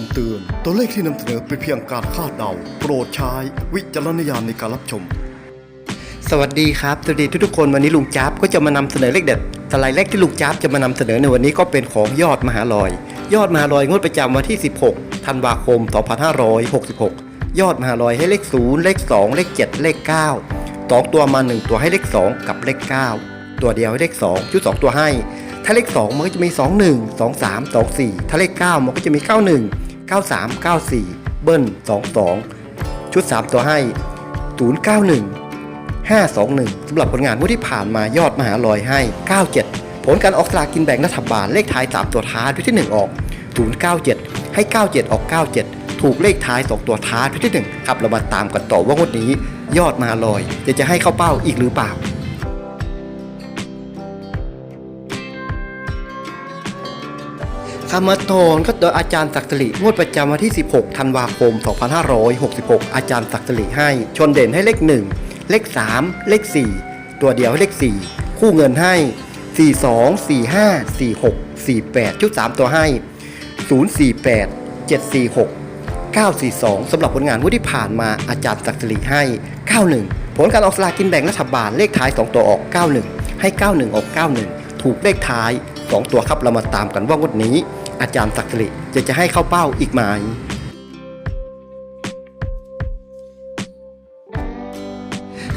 ำเตือน ตัวเลขที่นำเสนอเป็นเพียงการคาดเดา โปรดใช้วิจารณญาณในการรับชม สวัสดีครับ สวัสดีทุกๆคนวันนี้ลุงจ๊าบก็จะมานำเสนอเลขเด็ดสไลด์แรกที่ลุงจ๊าบจะมานำเสนอในวันนี้ก็เป็นของยอดมหาลอย ยอดมหาลอยงวดประจำวันที่ 16 ธันวาคม 2566 ยอดมหาลอยให้เลข 0 เลข 2 เลข 7 เลข9สองตัวมา 1 ตัวให้เลข 2 กับเลข 9 ตัวเดียวให้เลข 2 ชุด 2 ตัวให้ ถ้าเลข 2 มันก็จะมี 2 1 2 3 2 4 ถ้าเลข 9 มันก็จะมี 91 93 94 เบิ้ล 22 ชุด 3 ตัวให้ 091 521 สำหรับผลงานงวดที่ผ่านมายอดมหาลอยให้ 97 ผลการออกสลากกินแบ่งรัฐบาลเลขท้าย 3 ตัวท้ายที่ 1 ออก 097 ให้ 97 ออก 97 ถูกเลขท้าย 2 ตัวท้ายที่ 1 ครับเรามาตามกันต่อว่างวดนี้ ยอดมหาลอยจะจะให้เข้าเป้าอีกหรือเปล่า คำมาตอนก็โดยอาจารย์ศักดิ์สิริงวดประจำวันที่ 16 ธันวาคม 2566 อาจารย์ศักดิ์สิริให้ ชนเด่นให้เลข 1 เลข 3 เลข 4 ตัวเดียวให้เลข 4 คู่เงินให้ 42 45 46 48 ชุด 3 ตัวให้ 048 746 942 สำหรับผลงานวดที่ผ่านมาอาจารย์ศักดิ์สิริให้ 91 ผลการออกสลากกินแบ่งรัฐบาลเลขท้าย 2 ตัวออก 91 ให้ 91 ออก 91 ถูกเลขท้าย 2 ตัวครับเรามาตามกันว่างวดนี้ อาจารย์ศักดิ์สิริจะจะให้เข้าเป้าอีกไหม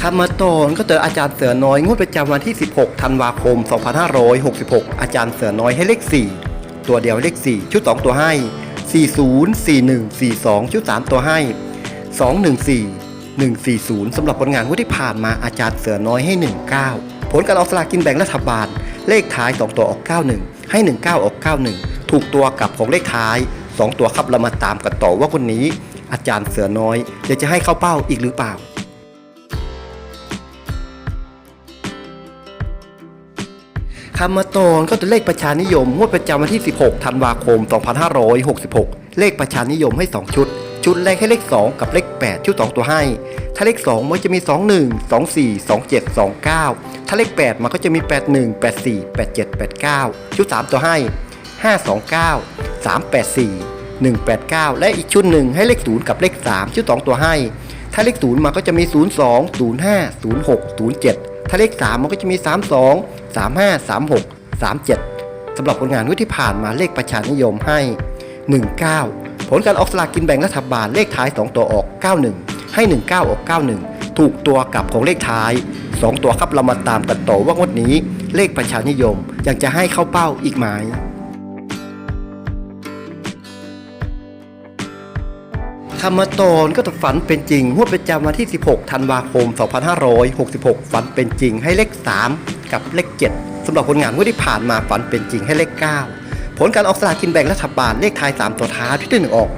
คำมาตอนก็เจออาจารย์เสือน้อยงวดประจำวันที่ 16 ธันวาคม 2566 อาจารย์เสือน้อยให้เลข 4 ตัวเดียวเลข 4 ชุด 2 ตัวให้ 40 41 42 ชุด 3 ตัวให้ 214 140 สำหรับผลงานงวดที่ผ่านมาอาจารย์เสือน้อยให้ 19 ผลการออกสลากกินแบ่งรัฐบาล เลขท้าย 2 ตัวออก 91 ให้ 19 ออก 91 ถูกตัวกับของเลขท้าย 2 ตัวครับเรามาตามกันต่อว่าคนนี้อาจารย์เสือน้อยจะจะให้เข้าเป้าอีกหรือเปล่าคำมาตอนก็จะเลขประชานิยมงวดประจำวันที่ 16 ธันวาคม 2566 เลขประชานิยมให้ 2 ชุด ชุดแรกให้เลข 2 กับเลข 8 ชุด 2 ตัวให้ ถ้าเลข 2 มันจะมี 21 24 27 29 ถ้าเลข 8 มันก็จะมี 81 84 87 89 ชุด 3 ตัวให้ 529 384 189 และอีกชุดหนึ่งให้เลข 0 กับเลข 3 ชุด 2 ตัวให้ ถ้าเลข 0มันก็จะมี 02 05 06 07 ถ้าเลข 3 มันก็จะมี 32 35 36 37สำหรับผลงานวดที่ผ่านมาเลขประชานิยมให้ 19 ผลการออกสลากกินแบ่งรัฐบาลเลขท้าย 2 ตัวออก 91 ให้ 19 ออก 91 ถูกตัวกลับของเลขท้าย 2 ตัวครับเรามาตามกันต่อว่างวดนี้เลขประชานิยมยังจะให้เข้าเป้าอีกไหม คำมตอนก็จะฝันเป็นจริงงวดประจำวันที่ 16 ธันวาคม 2566 ฝันเป็นจริงให้เลข 3 กับเลข 7สำหรับผลงานงวดที่ผ่านมาฝันเป็นจริงให้เลข 9 ผลการออกสลากกินแบ่งรัฐบาลเลขท้าย 3 ตัวท้ายที่1ออก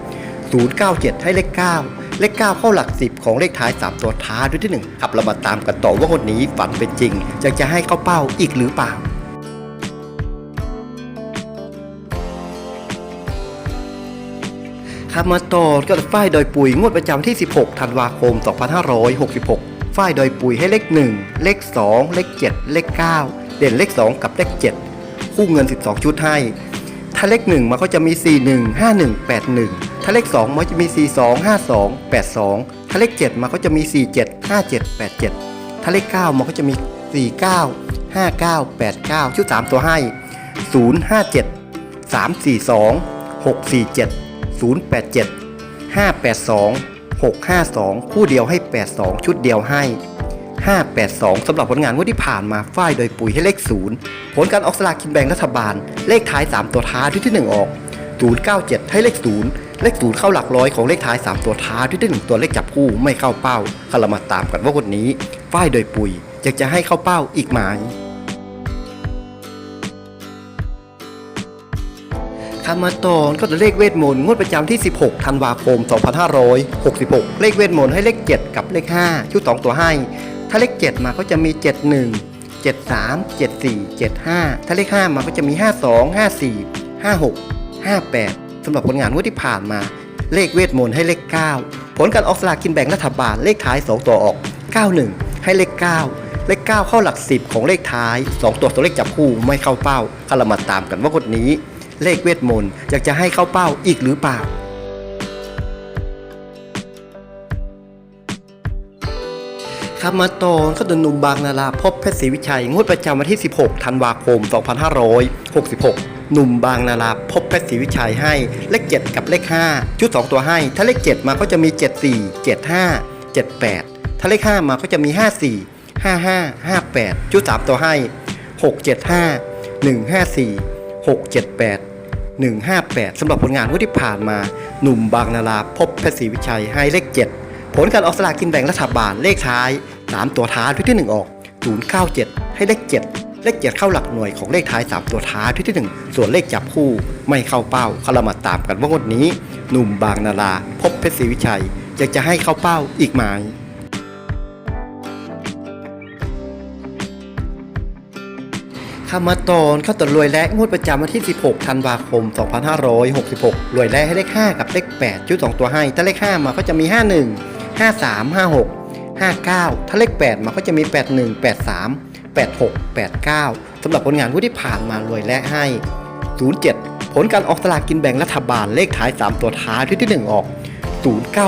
097 ให้เลข 9 เลข 9 เข้าหลัก 10 ของเลขท้าย 3 ตัวท้ายด้วยที่ 1 ครับเรามาตามกันต่อว่าคนนี้ฝันเป็นจริงจะจะให้เข้าเป้าอีกหรือเปล่า คำมาต่อนก็ฝ้ายโดยปุ๋ยงวดประจำที่ 16 ธันวาคม 2566 ฝ้ายโดยปุ๋ยให้เลข 1 เลข 2 เลข 7 เลข 9 เด่นเลข 2 กับเลข 7 คู่เงิน 12 ชุดให้ ถ้าเลข 1 มันก็จะมี 41 51 81 ถ้าเลข 2 มันจะมี 42 52 82 ถ้าเลข 7 มันก็จะมี 47 57 87 ถ้าเลข 9 มันก็จะมี 49 59 89 ชุด 3 ตัวให้ 057 342 647 087 582 652 คู่เดียวให้ 82 ชุดเดียวให้ 582สำหรับผลงานงวดที่ผ่านมาฝ้ายโดยปุ๋ยให้เลข 0 ผลการออกสลากกินแบ่งรัฐบาล เลขท้าย 3 ตัวท้ายที่ที่ 1 ออก 097 ให้เลข 0 เลข 0 เข้าหลักร้อยของเลขท้าย 3 ตัวท้ายที่ที่ 1 ตัวเลขจับคู่ไม่เข้าเป้าก็เรามาตามกันว่าคนนี้ฝ้ายโดยปุ๋ยจะจะให้เข้าเป้าอีกไหม คำมาตอนก็จะเลขเวทมนต์งวดประจำที่ 16 ธันวาคม 2566 เลขเวทมนต์ให้เลข 7 กับเลข 5 ชุด 2 ตัวให้ ถ้าเลข 7 มาก็จะมี 71 73 74 75 ถ้าเลข 5 มาก็จะมี 52 54 56 58 สำหรับผลงานงวดที่ผ่านมา เลขเวทมนต์ให้เลข 9 ผลการออกสลากกินแบ่งรัฐบาลเลขท้าย 2 ตัวออก 91 ให้เลข 9เลข 9 เข้าหลัก 10 ของเลขท้าย 2 ตัวตัวเลขจับคู่ไม่เข้าเป้าก็เรามาตามกันว่าคนนี้ เลขเวทมนต์อยากจะให้เข้าเป้าอีกหรือเปล่าครับมาตอนก็ดนุมบางนาราพบแพทย์ศรีวิชัย งวดประจำวันที่ 16 ธันวาคม 2566หนุ่มบางนาราพบแพทย์ศรีวิชัยให้เลข 7 กับเลข 5 ชุด 2 ตัวให้ ถ้าเลข 7 มาก็จะมี 74 75 78 ถ้าเลข 5 มาก็จะมี 54 55 58 ชุด 3 ตัวให้ 675 154 678 158สำหรับผลงานงวดที่ผ่านมา หนุ่มบางนาราพบเพชรศรีวิชัยให้เลข 7 ผลการออกสลากกินแบ่งรัฐบาลเลขท้าย 3 ตัวท้ายที่ที่1ออก 097 ให้เลข 7 เลข 7 เข้าหลักหน่วยของเลขท้าย 3 ตัวท้ายที่ที่1ส่วนเลขจับคู่ไม่เข้าเป้าเขาเรามาตามกันว่างวดนี้ หนุ่มบางนาราพบเพชรศรีวิชัยอยากจะให้เข้าเป้าอีกไหม คำมาตอนเข้าตรรวยและงวดประจำวันที่ 16 ธันวาคม 2566 รวยและให้เลข 5 กับเลข 8 ชุด 2 ตัวให้ ถ้าเลข 5 มาก็จะมี 51 53 56 59 ถ้าเลข 8 มาก็จะมี 81 83 86 89 สำหรับผลงานงวดที่ผ่านมารวยและให้ 07 ผลการออกสลากกินแบ่งรัฐบาลเลขท้าย 3 ตัวท้ายที่ที่ 1 ออก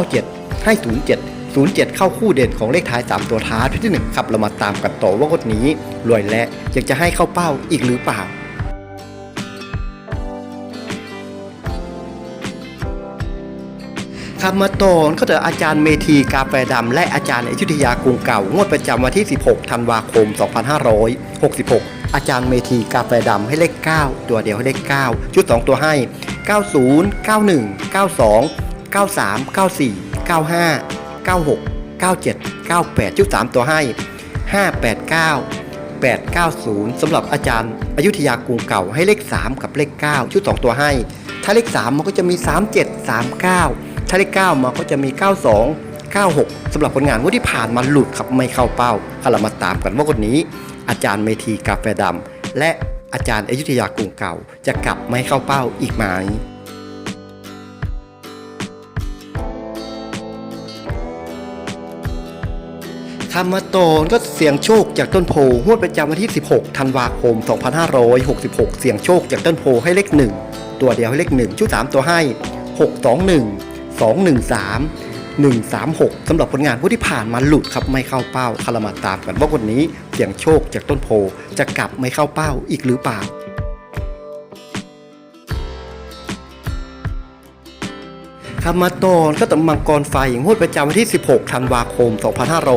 097 ให้ 07 07 เข้าคู่เด่นของเลขท้าย 3 ตัวท้ายที่ 1 ครับ เรามาตามกันต่อว่างวดนี้ รวยและอยากจะให้เข้าเป้าอีกหรือเปล่าคำมาตอนก็เจออาจารย์เมธีกาแฟดำและอาจารย์อยุธยากรุงเก่างวดประจำวันที่ 16 ธันวาคม 2566 อาจารย์เมธีกาแฟดำให้เลข 9 ตัวเดียวให้เลข 9 ชุด 2 ตัวให้ 90 91 92 93 94 95 96 97 98 ชุด 3 ตัวให้ 589 890สำหรับอาจารย์อยุธยากรุงเก่าให้เลข 3 กับเลข 9 ชุด 2 ตัวให้ ถ้าเลข 3 มันก็จะมี 37 39 ถ้าเลข 9 มันก็จะมี 92 96สำหรับผลงานงว่าที่ผ่านมาหลุดครับไม่เข้าเป้าก็เรามาตามกันว่าคนนี้ อาจารย์เมธีกาแฟดำและอาจารย์อยุธยากรุงเก่า จะกลับไม่เข้าเป้าอีกไหมำมาโตนก็เสี่ยงโชคจากต้นโพงวดประจำวันที่ 16 ธันวาคม 2566 เสี่ยงโชคจากต้นโพให้เลข 1 ตัวเดียวให้เลข 1 ชุด 3 ตัวให้ 621 213 136สำหรับผลงานผู้ที่ผ่านมาหลุดครับไม่เข้าเป้าคารมาตามกันว่าคนนี้เสี่ยงโชคจากต้นโพจะกลับไม่เข้าเป้าอีกหรือเปล่า คำมาตอนก็ต้องมังกรไฟงวดประจำวันที่ 16 ธันวาคม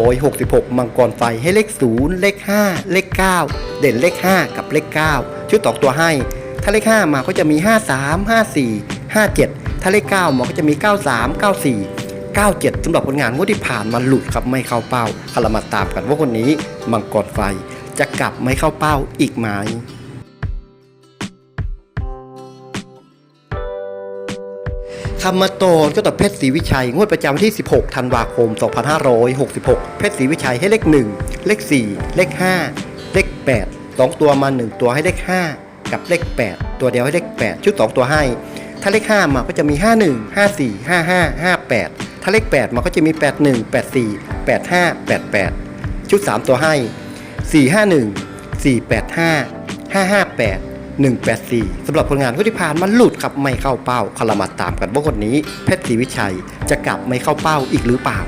2566 มังกรไฟให้เลข 0 เลข 5 เลข 9 เด่นเลข 5 กับเลข 9ชุดตอกตัวให้ ถ้าเลข 5 มาก็จะมี 53 54 57 ถ้าเลข 9 มาก็จะมี 93 94 97สำหรับผลงานงวดที่ผ่านมาหลุดครับไม่เข้าเป้าคารามาตามกันว่าคนนี้มังกรไฟจะกลับไม่เข้าเป้าอีกไหม คำมโตนก็ต่อเพชรศรีวิชัย งวดประจำวันที่ 16 ธันวาคม 2566 เพชรศรีวิชัยให้เลข 1 เลข 4 เลข 5 เลข 8 2 ตัวมา 1 ตัวให้เลข 5 กับเลข 8 ตัวเดียวให้เลข 8 ชุด 2 ตัวให้ ถ้าเลข 5 มาก็จะมี 51 54 55 58 ถ้าเลข 8 มาก็จะมี 81 84 85 88 ชุด 3 ตัวให้ 451 485 558 184 สำหรับผลงานที่ผ่านมาหลุดครับไม่เข้าเป้าคารามาตามกันว่าคนนี้ เพชรศรีวิชัยจะกลับไม่เข้าเป้าอีกหรือเปล่า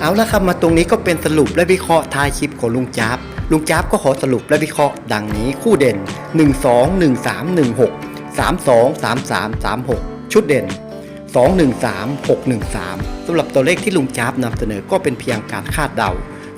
เอาละครับมาตรงนี้ก็เป็นสรุปและวิเคราะห์ท้ายคลิปของลุงจ๊าบลุงจ๊าบก็ขอสรุปและวิเคราะห์ดังนี้คู่เด่น 1 2 1 3 1 6 3 2 3 3 3 6 ชุดเด่น 2 1 3 6 1 3สำหรับตัวเลขที่ลุงจ๊าบนำเสนอก็เป็นเพียงการคาดเดา